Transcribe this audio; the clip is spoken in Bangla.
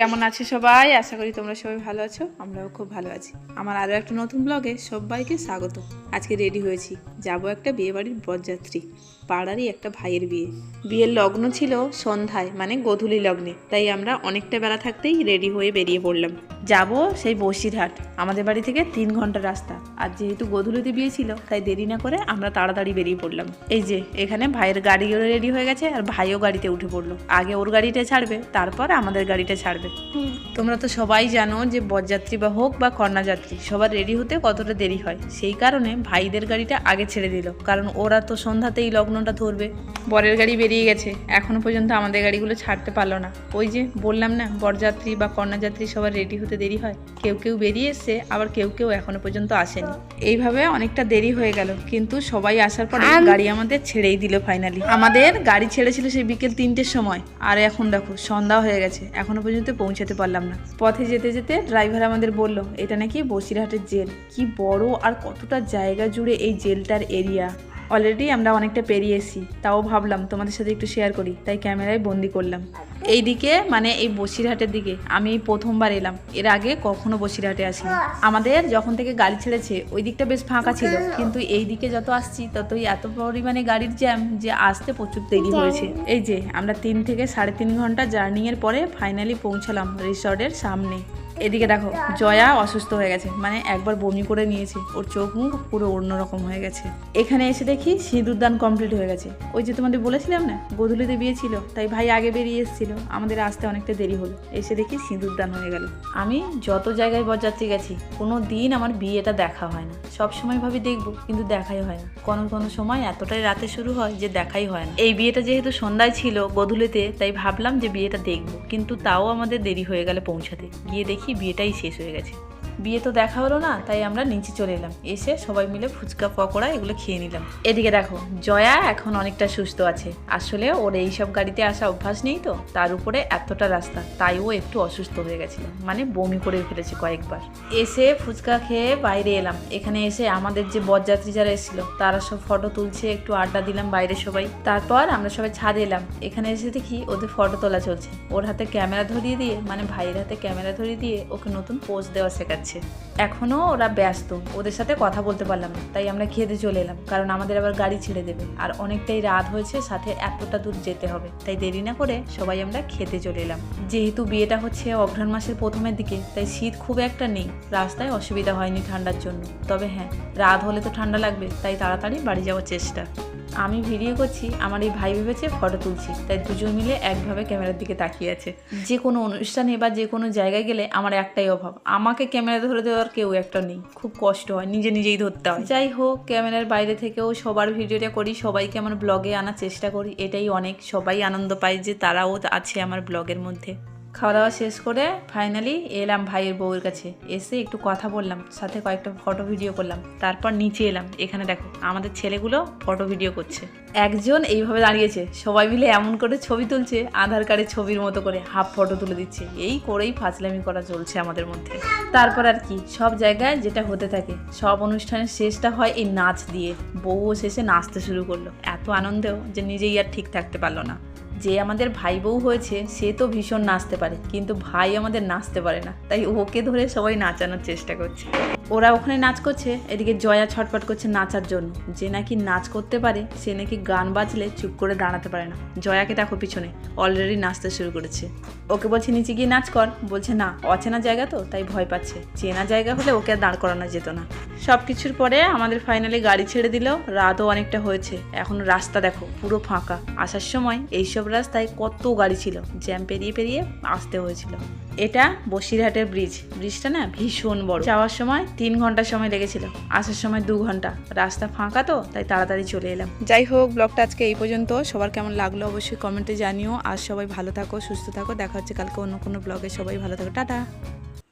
কেমন আছে সবাই? আশা করি তোমরা সবাই ভালো আছো, আমরাও খুব ভালো আছি। আমার আরও একটা নতুন ব্লগে সবাইকে স্বাগত। আজকে রেডি হয়েছি। যাব একটা বিয়ে বাড়ির বরযাত্রী, পাড়ারই একটা ভাইয়ের বিয়ে। বিয়ের লগ্ন ছিল সন্ধ্যায় মানে গোধূলি লগ্নে। তাই আমরা অনেকটা বেলা থাকতেই রেডি হয়ে বেরিয়ে পড়লাম। যাব সেই বসিরহাট, আমাদের বাড়ি থেকে তিন ঘণ্টা রাস্তা। আর যেহেতু গোধূলিতে বিয়ে ছিল, তাই দেরি না করে আমরা তাড়াতাড়ি বেরিয়ে পড়লাম। এই যে, এখানে ভাইয়ের গাড়িও রেডি হয়ে গেছে আর ভাইও গাড়িতে উঠে পড়ল। আগে ওর গাড়িটা ছাড়বে, তারপর আমাদের গাড়িটা ছাড়বে। তোমরা তো সবাই জানো যে বরযাত্রী বা হোক বা কন্যাযাত্রী সবার রেডি হতে কতটা দেরি হয়। সেই কারণে ভাইদের গাড়িটা আগে ছেড়ে দিল কারণ ওরা তো সন্ধ্যাতেই লগ্নটা ধরবে। বরের গাড়ি বেরিয়ে গেছে এখনও পর্যন্ত আমাদের গাড়িগুলো ছাড়তে পারল না। ওই যে বললাম না বরযাত্রী বা কন্যাযাত্রী সবার রেডি হতে দেরি হয়। কেউ কেউ বেরিয়ে এসছে আবার কেউ কেউ এখনও পর্যন্ত আসেনি। এইভাবে অনেকটা দেরি হয়ে গেল কিন্তু সবাই আসার পরে গাড়ি আমাদের ছেড়েই দিল ফাইনালি আমাদের গাড়ি ছেড়েছিল সেই বিকেল তিনটের সময়। আর এখন দেখো সন্ধ্যা হয়ে গেছে এখনও পর্যন্ত পৌঁছাতে পারলাম না। পথে যেতে যেতে ড্রাইভার আমাদের বলল, এটা নাকি বসিরহাটের জেল। কি বড় আর কতটা জায়গা জুড়ে এই জেলটার এরিয়া? অলরেডি আমরা অনেকটা পেরিয়ে তাও ভাবলাম তোমাদের সাথে একটু শেয়ার করি, তাই ক্যামেরায় বন্দি করলাম। এই দিকে মানে এই বসিরহাটের দিকে, আমি প্রথমবার এলাম, এর আগে কখনো বসিরহাটে আসিনি। আমাদের যখন থেকে গাড়ি ছেড়েছে, ওই দিকটা বেশ ফাঁকা ছিল, কিন্তু এই দিকে যত আসছি, ততই এত পরিমাণে গাড়ির জ্যাম যে আসতে প্রচুর দেরি হয়েছে। এই যে, আমরা তিন থেকে সাড়ে তিন ঘণ্টা জার্নি এর পরে ফাইনালি পৌঁছালাম রিসর্টের সামনে। এদিকে দেখো, জয়া অসুস্থ হয়ে গেছে। মানে একবার বমি করে নিয়েছে। ওর চোখ মুখ পুরো অন্যরকম হয়ে গেছে। এখানে এসে দেখি সিঁদুরদান কমপ্লিট হয়ে গেছে। ওই যে তোমাদের বলেছিলাম না, গোধূলিতে বিয়ে ছিল, তাই ভাই আগে বেরিয়ে এসেছিল। আমাদের আসতে অনেকটা দেরি হলো। এসে দেখি সিঁদুরদান হয়ে গেল। আমি যত জায়গায় বরযাত্রী গেছি, কোনো দিন আমার বিয়েটা দেখা হয় না। সব সময় ভাবি দেখব, কিন্তু দেখাই হয় না। কোনো কোনো সময় এতটাই রাতে শুরু হয় যে দেখাই হয় না। এই বিয়েটা যেহেতু সন্ধ্যায় ছিল গোধূলিতে, তাই ভাবলাম যে বিয়েটা দেখব। কিন্তু তাও আমাদের দেরি হয়ে গেলে পৌঁছাতে। গিয়ে দেখি বিয়েটাই শেষ হয়ে গেছে। বিয়ে তো দেখা হলো না, তাই আমরা নিচে চলে এলাম। এসে সবাই মিলে ফুচকা, পকোড়া এগুলো খেয়ে নিলাম। এদিকে দেখো, জয়া এখন অনেকটা সুস্থ আছে। আসলে ওর এইসব গাড়িতে আসা অভ্যাস নেই তো, তার উপরে এতটা রাস্তা, তাই ও একটু অসুস্থ হয়ে গেছিল মানে বমি করে ফেলেছে কয়েকবার। এসে ফুচকা খেয়ে বাইরে এলাম। এখানে এসে আমাদের যে বরযাত্রী যারা এসেছিল, তারা সব ফটো তুলছে, একটু আড্ডা দিলাম বাইরে সবাই। তারপর আমরা সবাই ছাদে এলাম। এখানে এসে দেখি ওদের ফটো তোলা চলছে। ওর হাতে ক্যামেরা ধরিয়ে দিয়ে মানে ভাইয়ের হাতে ক্যামেরা ধরিয়ে দিয়ে ওকে নতুন পোজ দেওয়া শেখাচ্ছে। এখনও ওরা ব্যস্ত। ওদের সাথে কথা বলতে পারলাম না। তাই আমরা খেতে চলে এলাম। কারণ আমাদের আবার গাড়ি ছেড়ে দেবে। আর অনেকটাই রাত হয়েছে, সাথে এতটা দূর যেতে হবে। তাই দেরি না করে সবাই আমরা খেতে চলে এলাম। যেহেতু বিয়েটা হচ্ছে অঘ্রাণ মাসের প্রথমের দিকে, তাই শীত খুব একটা নেই। রাস্তায় অসুবিধা হয়নি ঠান্ডার জন্য। তবে হ্যাঁ রাত হলে তো ঠান্ডা লাগবে। তাই তাড়াতাড়ি বাড়ি যাওয়ার চেষ্টা। আমি ভিডিও করছি, আমার এই ভাই ভেবেছে ফটো তুলছি। তাই দুজন মিলে একভাবে ক্যামেরার দিকে তাকিয়ে আছে। যে কোনো অনুষ্ঠানে বা যে কোনো জায়গায় গেলে আমার একটাই অভাব। আমাকে ক্যামেরা ধরে দেওয়ার কেউ একটা নেই। খুব কষ্ট হয়, নিজে নিজেই ধরতে হয়। যাই হোক, ক্যামেরার বাইরে থেকেও সবার ভিডিওটা করি, সবাইকে আমার ব্লগে আনার চেষ্টা করি। এটাই অনেক, সবাই আনন্দ পায় যে তারাও আছে আমার ব্লগের মধ্যে। খাওয়া দাওয়া শেষ করে ফাইনালি এলাম ভাইয়ের বউয়ের কাছে। এসে একটু কথা বললাম, সাথে কয়েকটা ফটো ভিডিও করলাম। তারপর নিচে এলাম, এখানে দেখো, আমাদের ছেলেগুলো ফটো ভিডিও করছে। একজন এইভাবে দাঁড়িয়েছে, সবাই মিলে এমন করে ছবি তুলছে, আধার কার্ডের ছবির মতো করে হাফ ফটো তুলে দিচ্ছে। এই করেই ফাজলামি করা চলছে আমাদের মধ্যে। তারপর আর কি, সব জায়গায় যেটা হতে থাকে, সব অনুষ্ঠানের শেষটা হয় এই নাচ দিয়ে। বউও শেষে নাচতে শুরু করল। এত আনন্দেও যে নিজেই আর ঠিক থাকতে পারল না। যে আমাদের ভাই বউ হয়েছে, সে তো ভীষণ নাচতে পারে, কিন্তু ভাই আমাদের নাচতে পারে না। তাই ওকে ধরে সবাই নাচানোর চেষ্টা করছে। ওরা ওখানে নাচ করছে, এদিকে জয়া ছটফট করছে নাচার জন্য। যে নাকি নাচ করতে পারে, সে নাকি গান বাজলে চুপ করে দাঁড়াতে পারে না। জয়াকে দেখো পিছনে অলরেডি নাচতে শুরু করেছে। ওকে বলছে, নিচে গিয়ে নাচ কর। বলছে, না, অচেনা জায়গা তো, তাই ভয় পাচ্ছে। চেনা জায়গা হলে ওকে আর দাঁড় করানো যেত না। সব কিছুর পরে আমাদের ফাইনালি গাড়ি ছেড়ে দিল। রাতও অনেকটা হয়েছে। এখন রাস্তা দেখো, পুরো ফাঁকা। আসার সময় এইসব রাস্তায় কত গাড়ি ছিল। জ্যাম পেরিয়ে পেরিয়ে আসতে হয়েছিল। এটা বসিরহাটের ব্রিজ ব্রিজটা না ভীষণ বড়। যাওয়ার সময় তিন ঘণ্টা সময় লেগেছিল। আসার সময় দু ঘণ্টা। রাস্তা ফাঁকা তো, তাই তাড়াতাড়ি চলে এলাম। যাই হোক ব্লগটা আজকে এই পর্যন্ত। সবার কেমন লাগল অবশ্যই কমেন্টে জানিও। আর সবাই ভালো থাকো, সুস্থ থাকো। দেখা হচ্ছে কালকে অন্য কোনো ব্লগে সবাই ভালো থাকো। টাটা!